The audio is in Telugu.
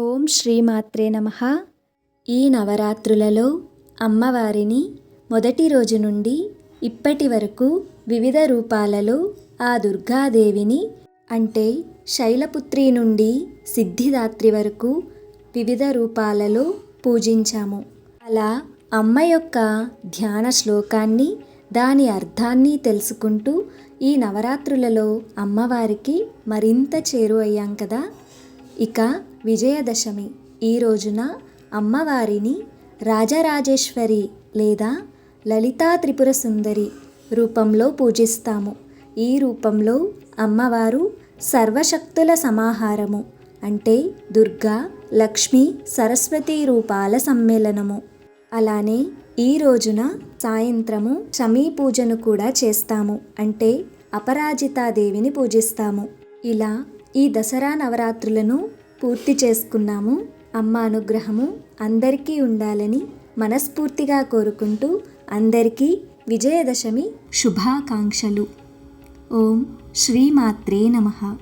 ఓం శ్రీమాత్రే నమ. ఈ నవరాత్రులలో అమ్మవారిని మొదటి రోజు నుండి ఇప్పటి వరకు వివిధ రూపాలలో ఆ దుర్గాదేవిని అంటే శైలపుత్రి నుండి సిద్ధిదాత్రి వరకు వివిధ రూపాలలో పూజించాము. అలా అమ్మ యొక్క ధ్యాన శ్లోకాన్ని దాని అర్థాన్ని తెలుసుకుంటూ ఈ నవరాత్రులలో అమ్మవారికి మరింత చేరువయ్యాం కదా. ఇక విజయదశమి. ఈ రోజున అమ్మవారిని రాజరాజేశ్వరి లేదా లలితా త్రిపుర సుందరి రూపంలో పూజిస్తాము. ఈ రూపంలో అమ్మవారు సర్వశక్తుల సమాహారము అంటే దుర్గా లక్ష్మి సరస్వతి రూపాల సమ్మేళనము. అలానే ఈ రోజున సాయంత్రము సమీ పూజను కూడా చేస్తాము. అంటే అపరాజితాదేవిని పూజిస్తాము. ఇలా ఈ దసరా నవరాత్రులను పూర్తి చేసుకున్నాము. అమ్మ అనుగ్రహము అందరికీ ఉండాలని మనస్ఫూర్తిగా కోరుకుంటూ అందరికీ విజయదశమి శుభాకాంక్షలు. ఓం శ్రీమాత్రే నమః.